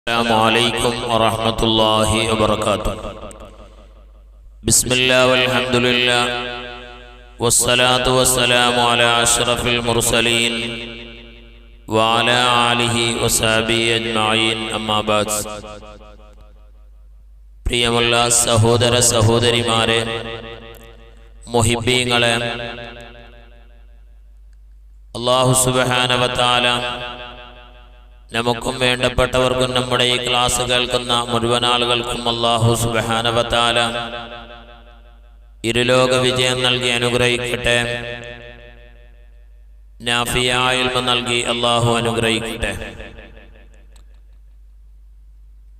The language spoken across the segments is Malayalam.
السلام عليكم ورحمة الله وبركاته بسم الله والحمد لله والصلاة والسلام على أشرف المرسلين وعلى آله وصحبه أجمعين أما بعد പ്രിയമുള്ള സഹോദര സഹോദരിമാരെ മൊഹിബീങ്ങളെ അള്ളാഹു സുബഹാനവത്താല നമുക്കും വേണ്ടപ്പെട്ടവർക്കും നമ്മുടെ ഈ ക്ലാസ് കേൾക്കുന്ന മുഴുവൻ ആളുകൾക്കും അള്ളാഹു സുബാനവത്താല ഇരുലോക വിജയം നൽകി അനുഗ്രഹിക്കട്ടെ. നൽകി അള്ളാഹു അനുഗ്രഹിക്കട്ടെ.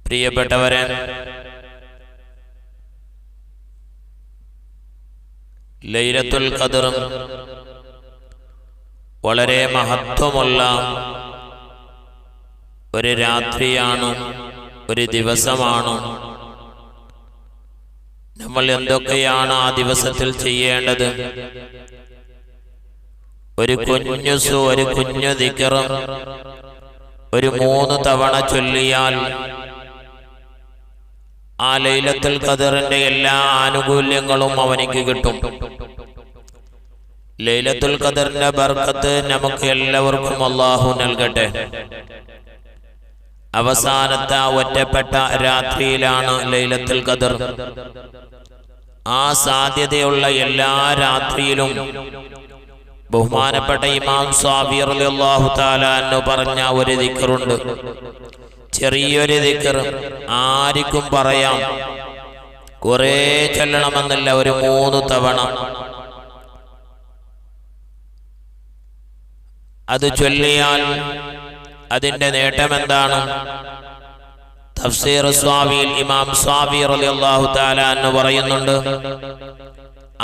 പ്രിയപ്പെട്ടവരെ ലൈലത്തുൽ ഖദറും വളരെ മഹത്വമുള്ള ഒരു രാത്രിയാണ്? ഒരു ദിവസമാണ്? നമ്മൾ എന്തൊക്കെയാണ് ആ ദിവസത്തിൽ ചെയ്യേണ്ടത്? ഒരു കുഞ്ഞു സു ഒരു കുഞ്ഞു ദിക്കറും ഒരു മൂന്ന് തവണ ചൊല്ലിയാൽ ആ ലൈലത്തിൽ ഖദറിന്റെ എല്ലാ ആനുകൂല്യങ്ങളും അവനിക്ക് കിട്ടും. ലൈലത്തുൽ ഖദറിന്റെ ബർക്കത്ത് നമുക്ക് എല്ലാവർക്കും അള്ളാഹു നൽകട്ടെ. അവസാനത്തെ ആ ഒറ്റപ്പെട്ട രാത്രിയിലാണ് ലൈലത്തിൽ കതിർ ആ സാധ്യതയുള്ള എല്ലാ രാത്രിയിലും ബഹുമാനപ്പെട്ട ഇമാം റളിയല്ലാഹു തആല എന്ന് പറഞ്ഞ ഒരു ദിക്കറുണ്ട്. ചെറിയൊരു ദിക്കർ ആർക്കും പറയാം. കുറേ ചെല്ലണമെന്നില്ല ഒരു മൂന്ന് തവണ. അത് ചൊല്ലിയാൽ അതിന്റെ നേട്ടം എന്താണ് തഫ്സീർ സ്വാമിയിൽ ഇമാം സ്വാമി റളിയല്ലാഹു തആല എന്ന് പറയുന്നുണ്ട്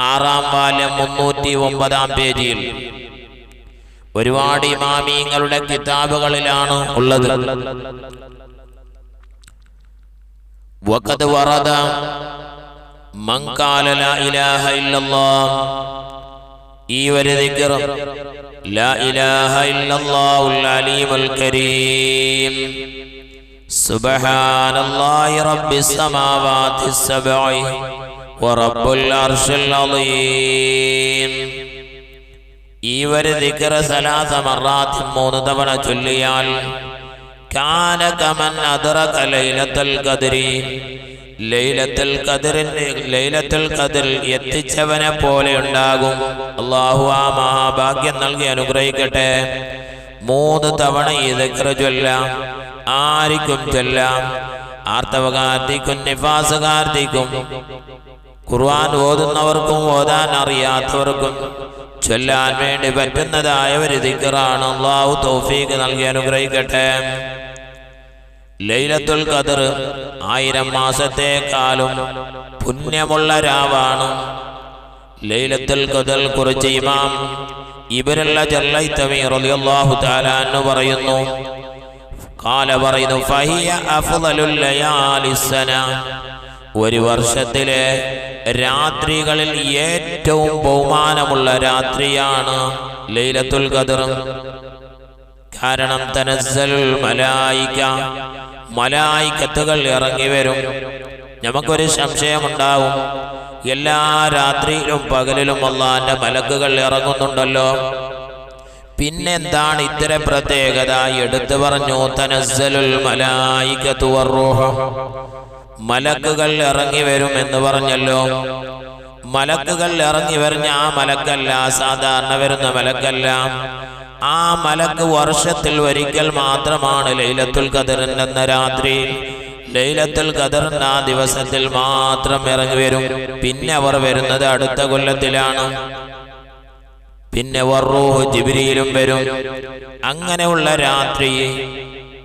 ആറാം വാല്യം മുന്നൂറ്റി ഒമ്പതാം പേജിൽ ഒരുപാട് ഇമാമീങ്ങളുടെ കിതാബുകളിലാണ് ഉള്ളത് وقد ورد من قال لا إله إلا الله ഈ ഒരു ദിക്ർ لا إله إلا الله العليم الكريم سبحان الله رب السماوات السبع ورب العرش العظيم ഈ ഒരു ദിക്ർ സലാസ മറാത്ത് മൂന്ന് തവണ ചൊല്ലിയാൽ കാന കമൻ അദ്റക ലൈലത്തുൽ ഖദ്രി ലൈലത്തുൽ ഖദറിന് ലൈലത്തുൽ കതിൽ എത്തിച്ചവനെ പോലെ ഉണ്ടാകും. അള്ളാഹു ആ മഹാഭാഗ്യം നൽകി അനുഗ്രഹിക്കട്ടെ. മൂന്ന് തവണ ഈ ദക്ര ചൊല്ലാം ആർക്കും ചൊല്ലാം ആർത്തവകാർത്തിക്കും നിഫാസുകാർത്തിക്കും ഖുർആൻ ഓതുന്നവർക്കും ഓതാൻ അറിയാത്തവർക്കും ചൊല്ലാൻ വേണ്ടി പറ്റുന്നതായ ഒരു ദിക്കറാണ് അള്ളാഹു തൗഫീഖ് നൽകി അനുഗ്രഹിക്കട്ടെ. ലൈലത്തുൽ ഖദർ ആയിരം മാസത്തെക്കാളും പുണ്യമുള്ള രാവാണ്. ലൈലത്തുൽ ഖദർ കുറിച്ച് ഇമാം ഇബനുള്ള ജല്ലൈത്തമി റളിയല്ലാഹു തആല എന്ന് പറയുന്നു കാല പറയുന്നു ഫഹിയ അഫ്ളലുൽ ഒരു വർഷത്തിലെ രാത്രികളിൽ ഏറ്റവും ബഹുമാനമുള്ള രാത്രിയാണ് ലൈലത്തുൽ ഖദർ. കാരണം തനസൽ മലായിക മലായിക്കത്തുകൾ ഇറങ്ങി വരും. നമുക്കൊരു സംശയമുണ്ടാവും. എല്ലാ രാത്രിയിലും പകലിലും അള്ളാന്റെ മലക്കുകൾ ഇറങ്ങുന്നുണ്ടല്ലോ. പിന്നെന്താണ് ഇത്തരം പ്രത്യേകത? എടുത്തു പറഞ്ഞു തനസ്സലുൽ മലായിക്കത്തു വറൂഹ മലക്കുകൾ ഇറങ്ങി വരും എന്ന് പറഞ്ഞല്ലോ. മലക്കുകൾ ഇറങ്ങി വരുന്ന ആ മലക്കല്ല സാധാരണ വരുന്ന മലക്കല്ല. ആ മലക്ക് വർഷത്തിൽ ഒരിക്കൽ മാത്രമാണ് ലൈലത്തുൽ ഖദറിൻ എന്ന രാത്രി. ലൈലത്തുൽ ഖദറിൻ ആ ദിവസത്തിൽ മാത്രം ഇറങ്ങി വരും. പിന്നെ അവർ വരുന്നത് അടുത്ത കൊല്ലത്തിലാണ്. പിന്നെ വർറൂഹ് ജിബിരിയിലും വരും. അങ്ങനെയുള്ള രാത്രി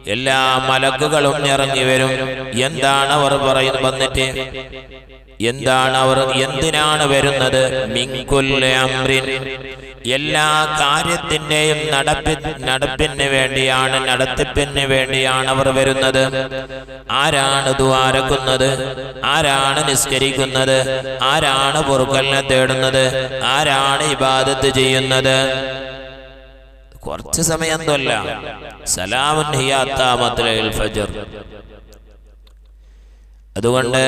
എല്ലാ മലക്കുകളും ഇറങ്ങി വരും. എന്താണ് അവർ പറയുന്നത്? വന്നിട്ട് എന്താണ് അവർ എന്തിനാണ് വരുന്നത്? എല്ലാ കാര്യത്തിന്റെയും നടപ്പി നടപ്പിന് വേണ്ടിയാണ് നടത്തിപ്പിന് വേണ്ടിയാണ് അവർ വരുന്നത്. ആരാണ് ദ്വാരക്കുന്നത് ആരാണ് നിസ്കരിക്കുന്നത്? ആരാണ് പൊറുക്കലിനെ തേടുന്നത്? ആരാണ് ഇബാദത്ത് ചെയ്യുന്നത്? കുറച്ച് സമയം തൊല്ല സലാമുൻ ഹിയാത്താമത്തിലെ ഫജർ. അതുകൊണ്ട്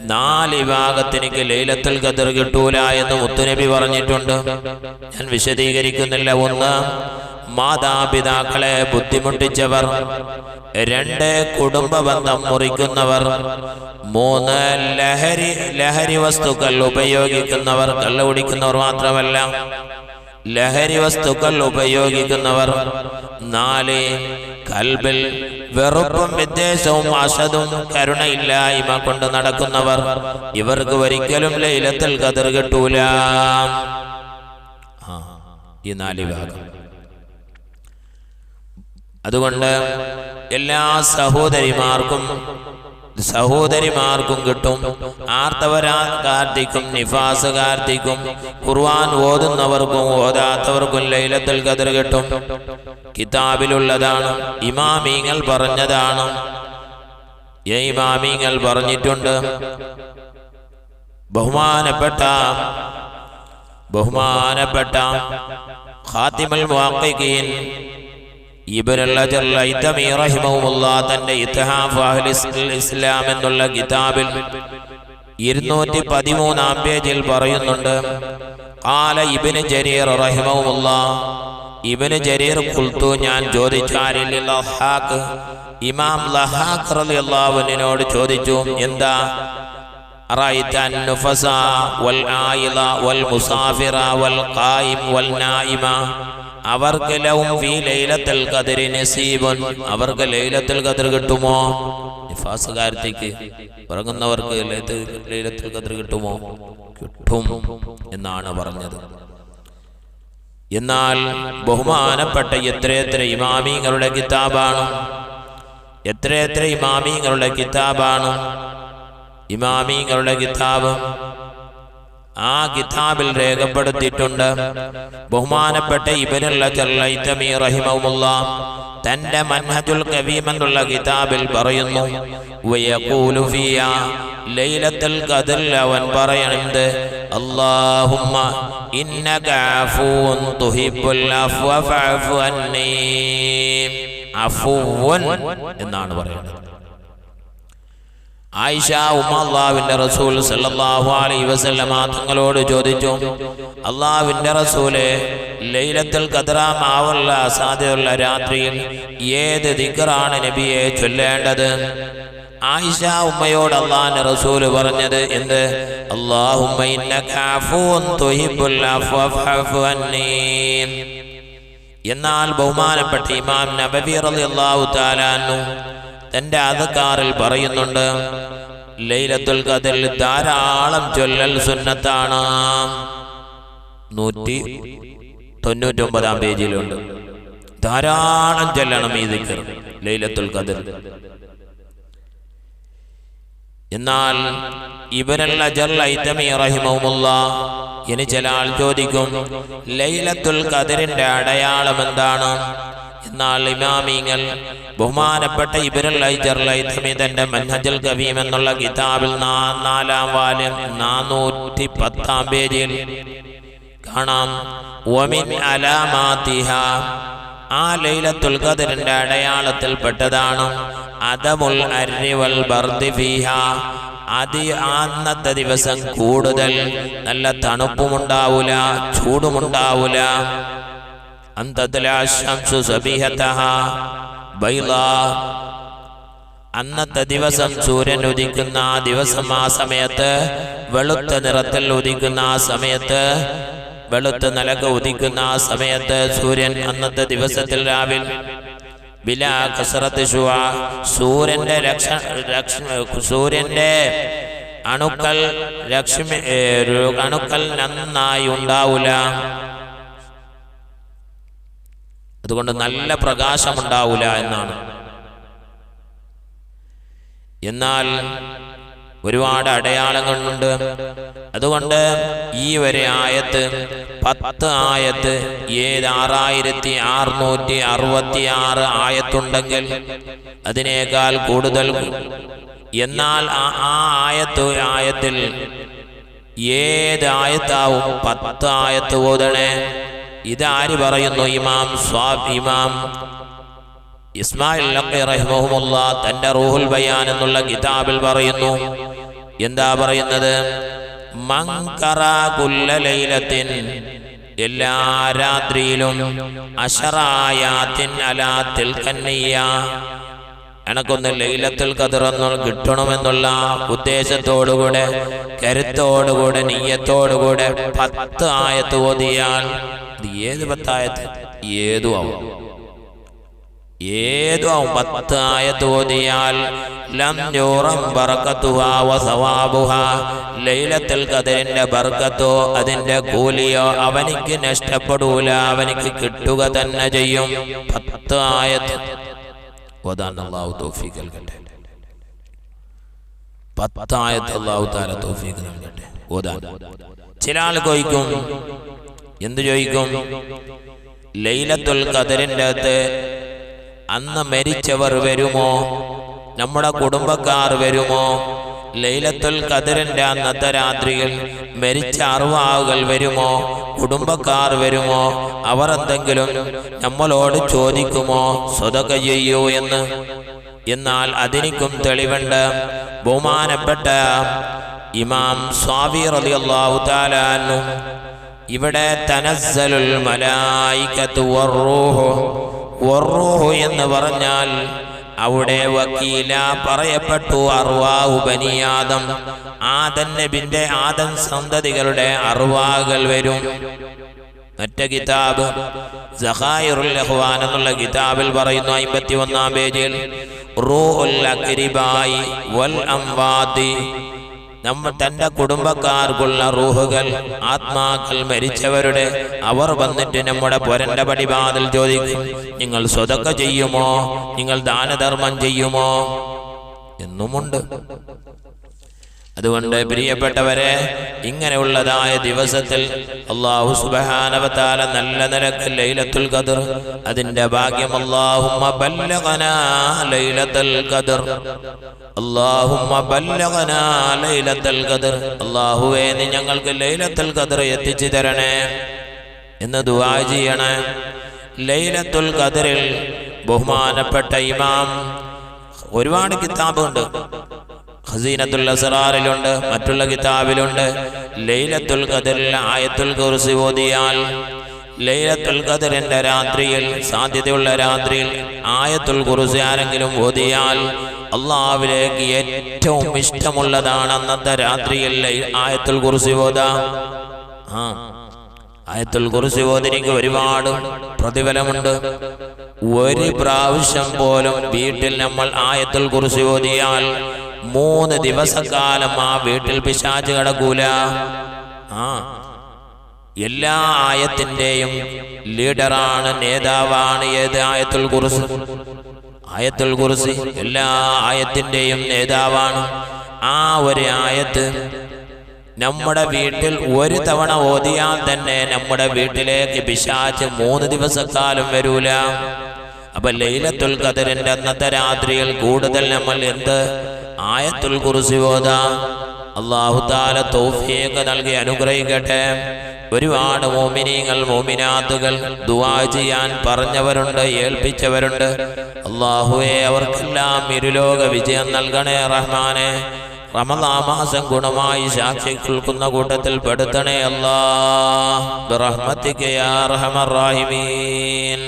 നാല് വിഭാഗത്തിനിക്ക് ലൈലത്തുൽ ഖദർ കിട്ടൂല എന്ന് മുത്തുനബി പറഞ്ഞിട്ടുണ്ട്. ഞാൻ വിശദീകരിക്കുന്നില്ല. ഒന്ന് മാതാപിതാക്കളെ ബുദ്ധിമുട്ടിച്ചവർ. രണ്ട് കുടുംബ ബന്ധം മുറിക്കുന്നവർ. മൂന്ന് ലഹരി ലഹരി വസ്തുക്കൾ ഉപയോഗിക്കുന്നവർ. കള്ളു കുടിക്കുന്നവർ മാത്രമല്ല ലഹരി വസ്തുക്കൾ ഉപയോഗിക്കുന്നവർ. നാല് കൽബിൽ വെറുപ്പും വിദ്വേഷവും അസതും കരുണയില്ലായ്മ കൊണ്ട് നടക്കുന്നവർ ഇവർക്ക് ഒരിക്കലും ലൈലത്തിൽ കതിർ കിട്ടൂല. ഈ നാല് വിഭാഗം. അതുകൊണ്ട് എല്ലാ സഹോദരിമാർക്കും സഹോദരിമാർക്കും കിട്ടും ആർത്തവരാർക്കാർത്തിക്കും നിഫാസുകാർത്തിക്കും ഖുർആൻ ഓതുന്നവർക്കും ഓതാത്തവർക്കും ലൈലത്തിൽ കതിർ കിട്ടും. കിതാബിലുള്ളതാണ്. ഇമാമീങ്ങൾ പറഞ്ഞതാണ്. ഇമാമീങ്ങൾ പറഞ്ഞിട്ടുണ്ട്. ബഹുമാനപ്പെട്ട ബഹുമാനപ്പെട്ട ഹാത്തിമൽ റഹിമഹുല്ലാ തന്റെ ഇസ്ലാം എന്നുള്ള കിതാബിൽ ഇരുന്നൂറ്റി പതിമൂന്നാം പേജിൽ പറയുന്നുണ്ട്. ആല ഇബിന് ജരീർ റഹിമഹുല്ലാ ഇബന് ജരീർ കുൽത്തു ഞാൻ ചോദിച്ചാരിൽ ലഹാഖ്? ഇമാം ലഹാഖ് റളിയല്ലാഹുവിനോട് ചോദിച്ചു എന്താ? അറൈത അൻഫസ വൽ ആയില വൽ മുസാഫിറ വൽ ഖായിം വൽ നായിമ. അവർക്ക് ലൗ ഫീ ലൈലത്തുൽ ഖദരി നസീബൻ. അവർക്ക് ലൈലത്തുൽ ഖദർ കിട്ടുമോ? നിഫാസുകാരത്തേക്ക് ഉറങ്ങുന്നവർക്ക് ലൈലത്തുൽ ഖദർ കിട്ടുമോ? കിട്ടും എന്നാണ് പറഞ്ഞു എന്നാൽ ബഹുമാനപ്പെട്ട എത്രയെത്ര ഇമാമിങ്ങളുടെ കിതാബാണ്. എത്രയെത്ര ഇമാമിങ്ങളുടെ കിതാബാണ്. ഇമാമിങ്ങളുടെ കിതാബ് ആ കിതാബിൽ രേഖപ്പെടുത്തിയിട്ടുണ്ട്. ബഹുമാനപ്പെട്ട റഹിമമുള്ള തന്റെ മൻഹജുൽ കവീം എന്നുള്ള കിതാബിൽ പറയുന്നു ലൈലത്തുൽ ഖദറിൽ അവൻ പറയുന്നത് അല്ലാഹുമ്മ إنك عفو തുഹിബ്ബുൽ അഫ്വ فاعف عني അഫുവൻ എന്നാണ് പറയുന്നത്. ആയിഷ ഉമ്മാവിന്റെ റസൂൽ സല്ലല്ലാഹു അലൈഹി വസല്ലമ തങ്ങളോട് ചോദിച്ചു അള്ളാവിന്റെ ലൈലത്തുൽ ഖദറാമാവുള്ള സാധ്യതയുള്ള രാത്രിയിൽ ഏത് ദിക്റാണ് നബിയെ ചൊല്ലേണ്ടത്? ആയിഷ ഉമ്മയോട് അള്ളാഹിന്റെ റസൂൽ പറഞ്ഞത് എന്ത്? എന്നാൽ ബഹുമാനപ്പെട്ട ഇമാം നബവി റളിയല്ലാഹു തആല അൻഹു തന്റെ അതക്കാറിൽ പറയുന്നുണ്ട് ലൈലത്തുൽ കതിൽ ധാരാളം ചൊല്ലൽ സുന്നത്താണ്. നൂറ്റി തൊണ്ണൂറ്റൊമ്പതാം പേജിലുണ്ട്. ധാരാളം ചൊല്ലണം ഈ ദിക്കർ ലൈലത്തുൽ ഖദർ. എന്നാൽ ജർലൈതമി റഹിമഹുമുള്ള ഇനി ചില ആൾ ചോദിക്കും ലൈലത്തുൽ ഖദറിന്റെ അടയാളം എന്താണ്? എന്നാൽ ഇമാമിങ്ങൾ ബഹുമാനപ്പെട്ട ഇബരുൽ ഐജർലൈതമി തന്റെ മൻഹജൽ കവീം എന്നുള്ള കിതാബിൽ നാലാം വാല്യം നാനൂറ്റി പത്താം പേജിൽ കാണാം. വമിൻ അലാമാതിഹ. ആ ലൈലത്തുൽ ഖദറിന്റെ അടയാളത്തിൽപ്പെട്ടതാണ്. അദമുൽ അരി വൽ ബർദി ഫീഹ. അതി അന്നത്തെ ദിവസം കൂടുതൽ നല്ല തണുപ്പുമുണ്ടാവൂല ചൂടുമുണ്ടാവൂല. അന്നത്തെ ദിവസം സൂര്യൻ ഉദിക്കുന്ന ആ ദിവസം ആ സമയത്ത് വെളുത്ത നിറത്തിൽ ഉദിക്കുന്ന ആ സമയത്ത് വെളുത്ത നിലയ്ക്ക് ഉദിക്കുന്ന ആ സമയത്ത് സൂര്യൻ അന്നത്തെ ദിവസത്തിൽ രാവിൽ ബിലാ കസറത്ത് സൂര്യന്റെ രക്ഷ സൂര്യന്റെ അണുക്കൾ ലക്ഷ്മി അണുക്കൾ നന്നായി ഉണ്ടാവൂല. അതുകൊണ്ട് നല്ല പ്രകാശം ഉണ്ടാവൂല എന്നാണ്. എന്നാൽ ഒരുപാട് അടയാളങ്ങളുണ്ട് അതുകൊണ്ട് ഈ ഒരു ആയത്ത് പത്ത് ആയത്ത് ഏത് ആറായിരത്തി അറുന്നൂറ്റി അറുപത്തി ആറ് ആയത്തുണ്ടെങ്കിൽ അതിനേക്കാൾ കൂടുതൽ എന്നാൽ ആ ആയത്ത് ആയത്തിൽ ഏത് ആയത്താവും? പത്ത് ആയത്ത് ഓതണേ. ഇതാര് പറയുന്നു? ഇമാം സ്വാബ് ഇമാം ഇസ്മായിൽ ലഖി തന്റെ റൂഹുൽ ബയാൻ എന്നുള്ള കിതാബിൽ പറയുന്നു എന്താ പറയുന്നത്? മങ്കറ കുല്ല ലൈലത്തിൻ എല്ലാ രാത്രിയിലും അഷറായാത്തിൻ അലാത്തിൽ കന്നിയ എനക്കൊന്ന് ലൈലത്തിൽ കതിറന്നു കിട്ടണമെന്നുള്ള ഉദ്ദേശത്തോടുകൂടെ കരുത്തോടുകൂടെ നീയത്തോടുകൂടെ പത്ത് ആയത്ത് ഓതിയാൽ ഏത് പത്തായത്ത്? ഏതും ആവും. ഏതും പത്തായ തോന്നിയാൽ ലൈലത്തുൽ ഖദറിന്റെ ബർക്കത്തോ അതിന്റെ കൂലിയോ അവനിക്ക് നഷ്ടപ്പെടൂല അവനിക്ക് കിട്ടുക തന്നെ ചെയ്യും. പത്ത് ആയത്ത് ഓതാൻ അള്ളാഹു തൗഫീഖ് നൽകട്ടെ. പത്തായത്ത് അള്ളാഹു താല തൗഫീഖ് നൽകട്ടെ. ഓതാൻ ചില ആൾ ചോദിക്കും എന്ത് ചോദിക്കും? ലൈലത്തുൽ ഖദറിന്റെ അകത്ത് അന്ന് മരിച്ചവർ വരുമോ? നമ്മുടെ കുടുംബക്കാർ വരുമോ? ലൈലത്തുൽ കതിരന്റെ അന്നത്തെ രാത്രിയിൽ മരിച്ച അറുവാവുകൾ വരുമോ? കുടുംബക്കാർ വരുമോ? അവർ എന്തെങ്കിലും നമ്മളോട് ചോദിക്കുമോ? സ്വതക ചെയ്യൂ എന്ന്. എന്നാൽ അതിനിക്കും തെളിവുണ്ട്. ബഹുമാനപ്പെട്ട ഇമാം സ്വാമി റളിയല്ലാഹു തആല ഇവിടെ തനസ്സലുൽ മലായികത്തു വറൂഹു വറൂഹു എന്ന് പറഞ്ഞാൽ അവിടെ വക്കീല പറയപ്പെട്ടു അറുവാഹു ബനിയാദം ആദൻ നബിന്റെ ആദൻ സന്തതികളുടെ അറുവാകൾ വരും. മറ്റ കിതാബ്. സഹായിറുൽ അഹ്വാൻ എന്നുള്ള കിതാബിൽ പറയുന്നു അമ്പത്തി ഒന്നാം പേജിൽ റൂഹുൽ അക്രിബായി വൽ അംവാദി. നമ്മ തന്റെ കുടുംബക്കാർക്കുള്ള റൂഹുകൾ ആത്മാക്കൾ മരിച്ചവരുടെ അവർ വന്നിട്ട് നമ്മുടെ പൊരന്റെ പടിവാതിൽ ചോദിക്കും നിങ്ങൾ സ്വതക്ക ചെയ്യുമോ? നിങ്ങൾ ദാനധർമ്മം ചെയ്യുമോ? എന്നുമുണ്ട്. അതുകൊണ്ട് പ്രിയപ്പെട്ടവരെ ഇങ്ങനെയുള്ളതായ ദിവസത്തിൽ അള്ളാഹു സുബഹാനവത്താല നല്ല നിരക്ക് ലൈലത്തുൽ ഖദർ. അതിന്റെ ഭാഗ്യം അള്ളാഹുമ്മ ബല്ലഗനാ ലൈലത്തുൽ ഖദർ. അള്ളാഹുമ്മ ബല്ലഗനാ ലൈലത്തുൽ ഖദർ. അള്ളാഹുവേ നീ ഞങ്ങൾക്ക് ലൈലത്തുൽ ഖദർ എത്തിച്ചു തരണേ എന്ന് ദുആ ചെയ്യണേ. ലൈലത്തുൽ ഖദറിൽ ബഹുമാനപ്പെട്ട ഇമാം ഒരുപാട് കിതാബുണ്ട്. ഖസീനത്തുൽ അസറാറിലുണ്ട് മറ്റുള്ള കിതാബിലുണ്ട്. ലൈലത്തുൽ ഖദറിൽ ആയത്തുൽ കുർസി ഓതിയാൽ ലൈലത്തുൽ ഖദറിന്റെ രാത്രിയിൽ സാധ്യതയുള്ള രാത്രിയിൽ ആയത്തുൽ കുർസി ആരെങ്കിലും ഓതിയാൽ അള്ളാഹുവിലേക്ക് ഏറ്റവും ഇഷ്ടമുള്ളതാണ് അന്നത്തെ രാത്രിയിൽ ആയത്തുൽ കുർസി ഓതാ. ആ ആയത്തുൽ കുറിച്ച് ഓതിനിക്ക് ഒരുപാട് പ്രതിഫലമുണ്ട്. ഒരു പ്രാവശ്യം പോലും വീട്ടിൽ നമ്മൾ ആയത്തുൽ കുറിച്ച് ഓതിയാൽ മൂന്ന് ദിവസക്കാലം ആ വീട്ടിൽ പിശാച് കിടക്കൂല. ആ എല്ലാ ആയത്തിന്റെയും ലീഡറാണ് നേതാവാണ് ഏത് ആയത്തുൽ കുറിച്ച് ആയത്തുൽ കുറിച്ച് എല്ലാ ആയത്തിന്റെയും നേതാവാണ്. ആ ഒരു ആയത്ത് നമ്മുടെ വീട്ടിൽ ഒരു തവണ ഓതിയാൽ തന്നെ നമ്മുടെ വീട്ടിലേക്ക് പിശാച്ച് മൂന്ന് ദിവസക്കാലം വരൂല. അപ്പൊ ലൈലത്തുൽ ഖദറിന്റെ അന്നത്തെ രാത്രിയിൽ കൂടുതൽ നമ്മൾ എന്ത് ആയത്തുൽ കുറിച്ച് ഓതാം. അള്ളാഹു താല തൗഫീഖ് നൽകി അനുഗ്രഹിക്കട്ടെ. ഒരുപാട് മോമിനീങ്ങൾ മോമിനാത്തുകൾ ദുവാ ചെയ്യാൻ പറഞ്ഞവരുണ്ട് ഏൽപ്പിച്ചവരുണ്ട്. അള്ളാഹുവെ അവർക്കെല്ലാം ഇരുലോക വിജയം നൽകണേ റഹ്മാനെ. റമദാമാസം ഗുണമായി സാക്ഷി കേൾക്കുന്ന കൂട്ടത്തിൽ പെടുത്തണേ അല്ലാ ബിറഹ്മത്തിക യാ അർഹമർ റാഹിമീൻ.